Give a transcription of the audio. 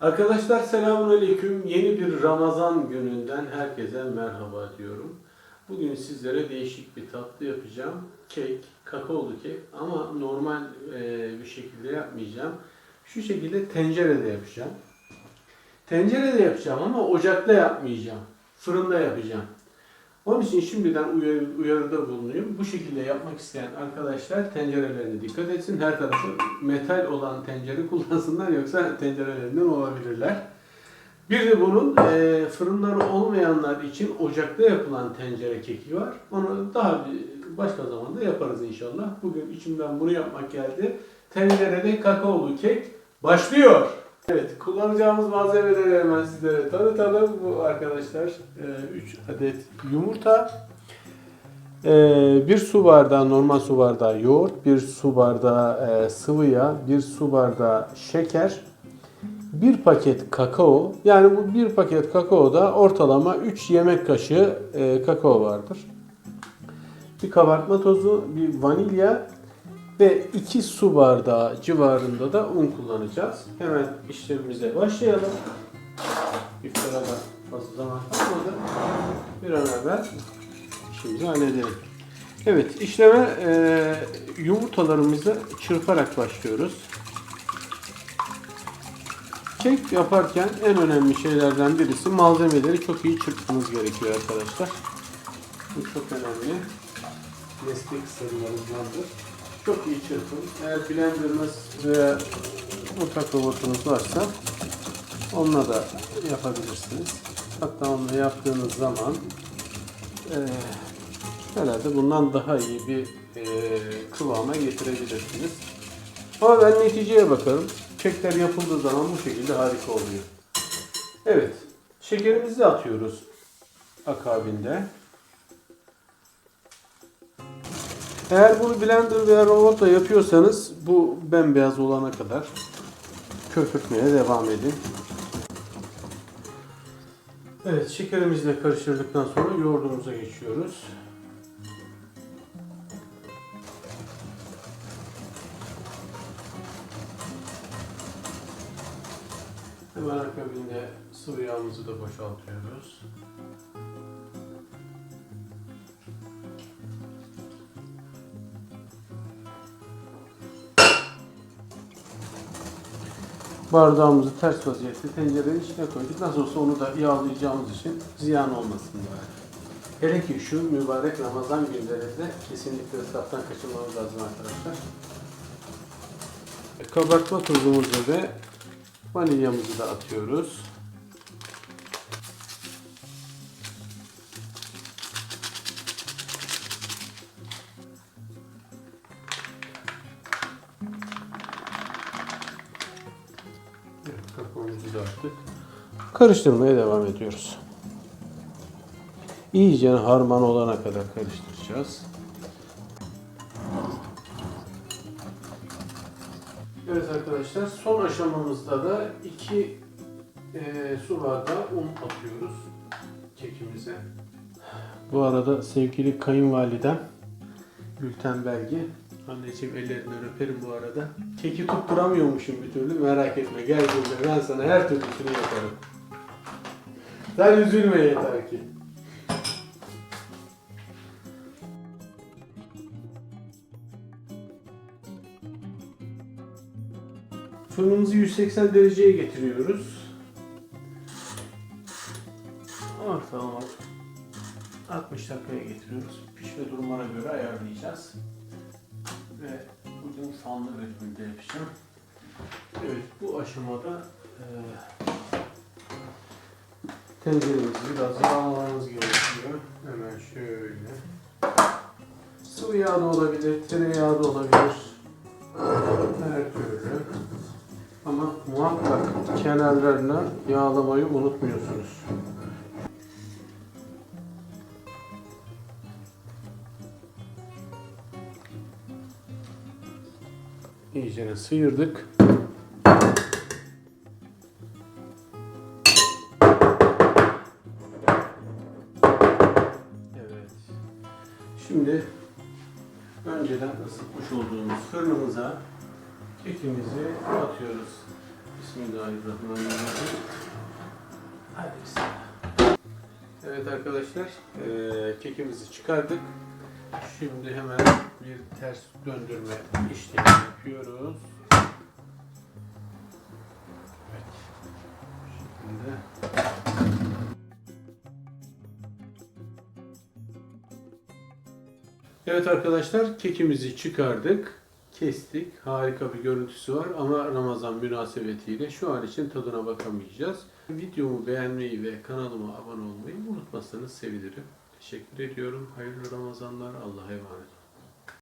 Arkadaşlar selamünaleyküm. Yeni bir Ramazan gününden herkese merhaba diyorum. Bugün sizlere değişik bir tatlı yapacağım. Kek, kakaolu kek ama normal e, bir şekilde yapmayacağım. Şu şekilde tencerede yapacağım. Tencerede yapacağım ama ocakta yapmayacağım. Fırında yapacağım. Onun için şimdiden uyarı, uyarıda bulunuyorum. Bu şekilde yapmak isteyen arkadaşlar tencerelerine dikkat etsin. Her tarafı metal olan tencere kullansınlar yoksa tencerelerinden olabilirler. Bir de bunun e, fırınları olmayanlar için ocakta yapılan tencere keki var. Onu daha bir başka zamanda yaparız inşallah. Bugün içimden bunu yapmak geldi. Tencerede kakaolu kek başlıyor. Evet, kullanacağımız malzemeleri hemen sizlere tanıtalım. Bu arkadaşlar 3 adet yumurta, 1 su bardağı normal su bardağı yoğurt, 1 su bardağı e, sıvı yağ, 1 su bardağı şeker, 1 paket kakao. Yani bu 1 paket kakaoda ortalama 3 yemek kaşığı e, kakao vardır. Bir kabartma tozu, bir vanilya ve 2 su bardağı civarında da un kullanacağız. Hemen işlemimize başlayalım. İftara da fazla zaman kalmadı. Bir an evvel işimizi halledelim. Evet işleme e, yumurtalarımızı çırparak başlıyoruz. Kek yaparken en önemli şeylerden birisi malzemeleri çok iyi çırpmanız gerekiyor arkadaşlar. Bu çok önemli. Meslek sırlarındandır. Çok iyi çırpın. Eğer blenderınız veya mutfak robotunuz varsa onunla da yapabilirsiniz. Hatta onunla yaptığınız zaman eee herhalde bundan daha iyi bir eee, kıvama getirebilirsiniz. Ama ben neticeye bakarım. Kekler yapıldığı zaman bu şekilde harika oluyor. Evet. Şekerimizi atıyoruz akabinde. Eğer bunu blender veya robotla yapıyorsanız bu bembeyaz olana kadar köpürtmeye devam edin. Evet şekerimizle karıştırdıktan sonra yoğurdumuza geçiyoruz. Hemen akabinde sıvı yağımızı da boşaltıyoruz. Bardağımızı ters vaziyette tencerenin içine koyduk. Nasıl olsa onu da yağlayacağımız için ziyan olmasın bari. Hele ki şu mübarek Ramazan günlerinde kesinlikle ısraftan kaçınmamız lazım arkadaşlar. Kabartma tozumuzu ve vanilyamızı da atıyoruz. Da attık. Karıştırmaya devam ediyoruz. İyice harman olana kadar karıştıracağız. Evet arkadaşlar son aşamamızda da 2 su bardağı un atıyoruz kekimize. Bu arada sevgili kayınvalidem Gülten Belgi Anneciğim ellerinden öperim bu arada. Keki tutturamıyormuşum bir türlü merak etme geldiğinde ben sana her türlüsünü yaparım. Sen üzülme yeter ki. Fırınımızı 180 dereceye getiriyoruz. Ortalama 60 dakikaya getiriyoruz. Pişme durumuna göre ayarlayacağız. Ve bugün fanlı bölümünde yapacağım. Evet bu aşamada e, tenceremizi biraz yağlamamız gerekiyor. Hemen şöyle. Sıvı yağ da olabilir, tereyağı da olabilir. Her türlü. Ama muhakkak kenarlarına yağlamayı unutmuyorsunuz. İyicene sıyırdık. Evet. Şimdi önceden ısıtmış olduğumuz fırınımıza kekimizi atıyoruz. Bismillahirrahmanirrahim. Hadi bismillah. Evet arkadaşlar, kekimizi çıkardık. Şimdi hemen bir ters döndürme işlemi yapıyoruz. Evet. Şekilde. Evet arkadaşlar, kekimizi çıkardık. Kestik. Harika bir görüntüsü var ama Ramazan münasebetiyle şu an için tadına bakamayacağız. Videomu beğenmeyi ve kanalıma abone olmayı unutmazsanız sevinirim. Teşekkür ediyorum. Hayırlı Ramazanlar. Allah'a emanet.